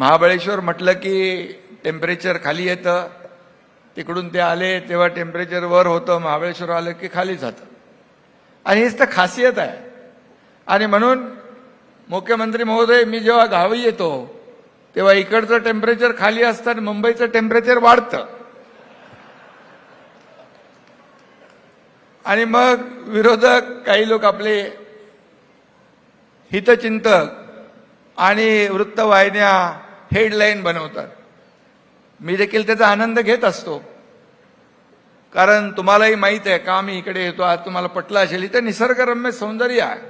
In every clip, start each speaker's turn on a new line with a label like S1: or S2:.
S1: महाबळेश्वर म्हटलं की टेम्परेचर खाली येतं. तिकडून ते आले तेव्हा टेम्परेचर वर होतं. महाबळेश्वर आलं की खाली जातं. आणि हीच तर खासियत आहे. आणि म्हणून मुख्यमंत्री महोदय मी जेव्हा गावी येतो तेव्हा इकडचं टेम्परेचर खाली असतं आणि मुंबईचं टेम्परेचर वाढतं. आणि मग विरोधक काही लोक आपले हितचिंतक आणि वृत्तवाहिन्या हेडलाईन बनवतात. मी देखील त्याचा आनंद घेत असतो. कारण तुम्हालाही माहीत आहे का मी इकडे येतो आज तुम्हाला पटलं असेल इथे निसर्गरम्य सौंदर्य आहे.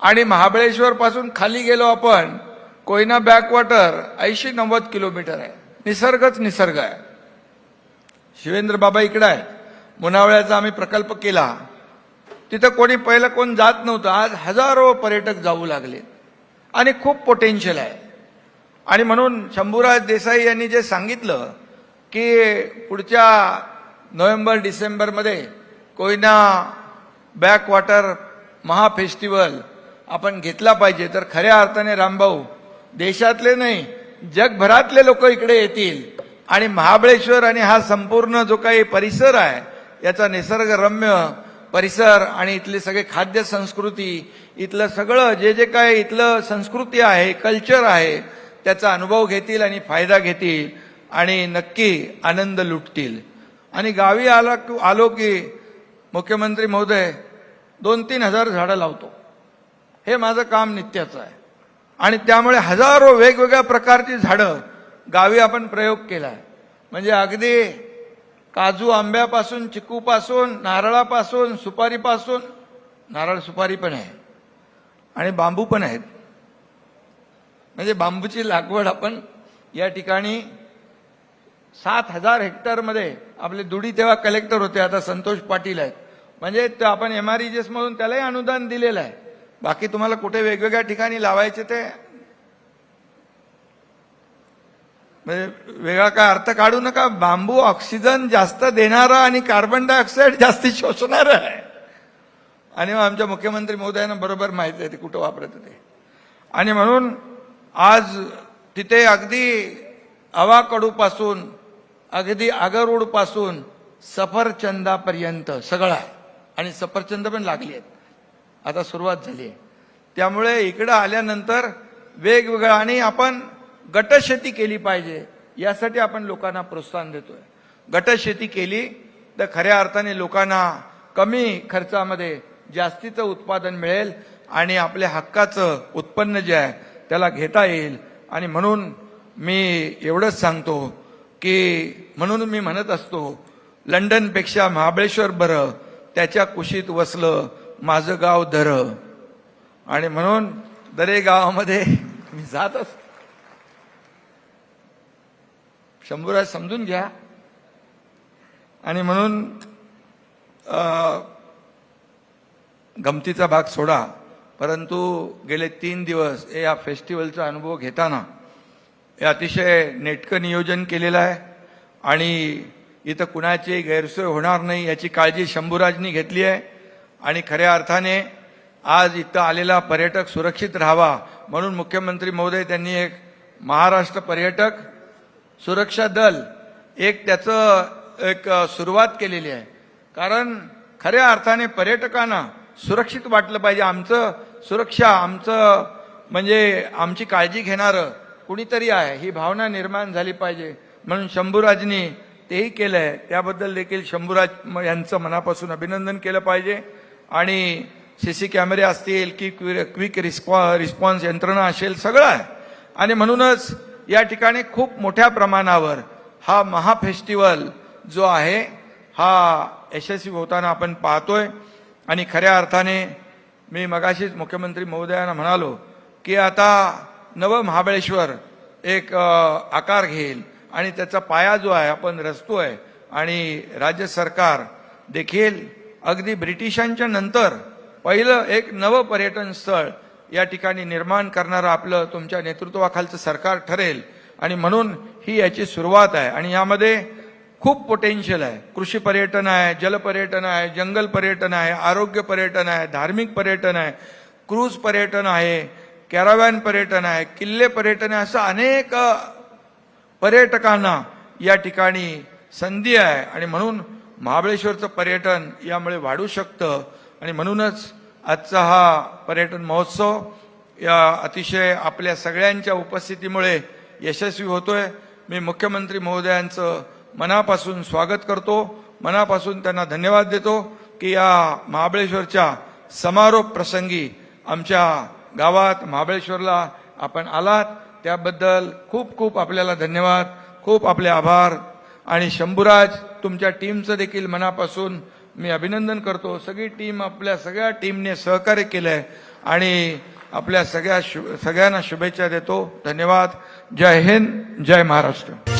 S1: आणि महाबळेश्वर पासून खाली गेलो आपण कोयना बॅकवॉटर ऐंशी नव्वद किलोमीटर आहे. निसर्गच निसर्ग आहे. शिवेंद्र बाबा इकडे आहेत. मुनावळ्याचा आम्ही प्रकल्प केला. तिथं कोणी पहिलं कोण जात नव्हतं आज हजारो पर्यटक जाऊ लागले. आणि खूप पोटेन्शियल आहे. आणि म्हणून शंभूराज देसाई यांनी जे सांगितलं की पुढच्या नोव्हेंबर डिसेंबरमध्ये कोयना बॅकवॉटर महाफेस्टिवल आपण घेतला पाहिजे. तर खऱ्या अर्थाने रामभाऊ देशातले नाही जगभरातले लोक इकडे येतील. आणि महाबळेश्वर आणि हा संपूर्ण जो काही परिसर आहे याचा निसर्गरम्य परिसर आणि इथले सगळे खाद्य संस्कृती इथलं सगळं जे जे काय इथलं संस्कृती आहे कल्चर आहे त्याचा अनुभव घेतील आणि फायदा घेतील आणि नक्की आनंद लुटतील. आणि गावी आला आलो की मुख्यमंत्री महोदय दोन तीन हजार झाडं लावतो. हे माझं काम नित्याचं आहे. आणि त्यामुळे हजारो वेगवेगळ्या प्रकारची झाडं गावी आपण प्रयोग केलाय. म्हणजे अगदी काजू आंब्यापासून चिकूपासून नारळापासून सुपारीपासून नारळ सुपारी पण आहे. आणि बांबू पण आहेत. म्हणजे बांबूची लागवड आपण या ठिकाणी सात हजार हेक्टरमध्ये आपले दुडी तेव्हा कलेक्टर होते आता संतोष पाटील आहेत. म्हणजे आपण एम आर मधून त्यालाही अनुदान दिलेलं आहे. बाकी तुम्हाला कुठे वेगवेगळ्या ठिकाणी लावायचे ते म्हणजे वेगळा काय अर्थ काढू नका. बांबू ऑक्सिजन जास्त देणारा आणि कार्बन डायऑक्साईड जास्ती शोषणारा आहे. आणि मग आमच्या मुख्यमंत्री महोदयांना बरोबर माहिती आहे ते कुठं वापरत होते. आणि म्हणून आज तिथे अगदी आवाकडूपासून अगदी आगरूडपासून सफरचंदापर्यंत सगळं आहे. आणि सफरचंद पण लागली आहेत. आता सुरुवात झाली आहे. त्यामुळे इकडं आल्यानंतर वेगवेगळं आणि आपण गटशेती केली पाहिजे यासाठी आपण लोकांना प्रोत्साहन देतोय. गटशेती केली तर खऱ्या अर्थाने लोकांना कमी खर्चामध्ये जास्तीचं उत्पादन मिळेल आणि आपल्या हक्काचं उत्पन्न जे आहे त्याला घेता येईल. आणि म्हणून मी एवढंच सांगतो की म्हणून मी म्हणत असतो लंडनपेक्षा महाबळेश्वर बरं त्याच्या कुशीत वसलं माझं गाव धर. आणि म्हणून दरे गावामध्ये मी जात असतो. शंभूराज समजून घ्या. आणि म्हणून गमतीचा भाग सोडा. परंतु गेले तीन दिवस हे या फेस्टिवलचा अनुभव घेताना हे अतिशय नेटकं नियोजन केलेलं आहे आणि इथं कुणाची गैरसोय होणार नाही याची काळजी शंभूराजनी घेतली आहे. आणि खऱ्या अर्थाने आज इथं आलेला पर्यटक सुरक्षित राहावा म्हणून मुख्यमंत्री महोदय त्यांनी एक महाराष्ट्र पर्यटक सुरक्षा दल एक त्याचं एक सुरुवात केलेली आहे. कारण खऱ्या अर्थाने पर्यटकांना सुरक्षित वाटलं पाहिजे. आमचं सुरक्षा आमचं म्हणजे आमची काळजी घेणारं कुणीतरी आहे ही भावना निर्माण झाली पाहिजे. म्हणून शंभूराजनी तेही केलंय. त्याबद्दल देखील शंभूराज म- यांचं मनापासून अभिनंदन केलं पाहिजे. आणि सी सी कॅमेरे असतील की क्विक रिस्पॉ रिस्पॉन्स यंत्रणा असेल सगळं आहे. आणि म्हणूनच या ठिकाणी खूप मोठ्या प्रमाणावर हा महाफेस्टिवल जो आहे हा यशस्वी होताना आपण पाहतोय. आणि खऱ्या अर्थाने मी मगाशीच मुख्यमंत्री महोदयांना म्हणालो की आता नव महाबळेश्वर एक आकार घेईल आणि त्याचा पाया जो आहे आपण रचतो आहे आणि राज्य सरकार देखील अगदी ब्रिटिशांच्या नंतर पहिलं एक नवं पर्यटन स्थळ या ठिकाणी निर्माण करणारं आपलं तुमच्या नेतृत्वाखालचं सरकार ठरेल आणि म्हणून ही याची सुरुवात आहे. आणि यामध्ये खूप पोटेन्शियल आहे. कृषी पर्यटन आहे जलपर्यटन आहे जंगल पर्यटन आहे आरोग्य पर्यटन आहे धार्मिक पर्यटन आहे क्रूज पर्यटन आहे कॅरावॅन पर्यटन आहे किल्ले पर्यटन आहे असं अनेक पर्यटकांना या ठिकाणी संधी आहे. आणि म्हणून महाबळेश्वरचं पर्यटन यामुळे वाढू शकतं. आणि म्हणूनच आजचा हा पर्यटन महोत्सव या अतिशय आपल्या सगळ्यांच्या उपस्थितीमुळे यशस्वी होतोय. मी मुख्यमंत्री महोदयांचं मनापासून स्वागत करतो. मनापासून त्यांना धन्यवाद देतो की या महाबळेश्वरच्या समारोप प्रसंगी आमच्या गावात महाबळेश्वरला आपण आलात. त्याबद्दल खूप खूप आपल्याला धन्यवाद. खूप आपले आभार. आणि शंभूराज तुमच्या टीमचं देखील मनापासून मी अभिनंदन करतो. सगळी टीम आपल्या सगळ्या टीमने सहकार्य केलंय आणि आपल्या सगळ्या शु सगळ्यांना शुभेच्छा देतो. धन्यवाद. जय हिंद जय महाराष्ट्र.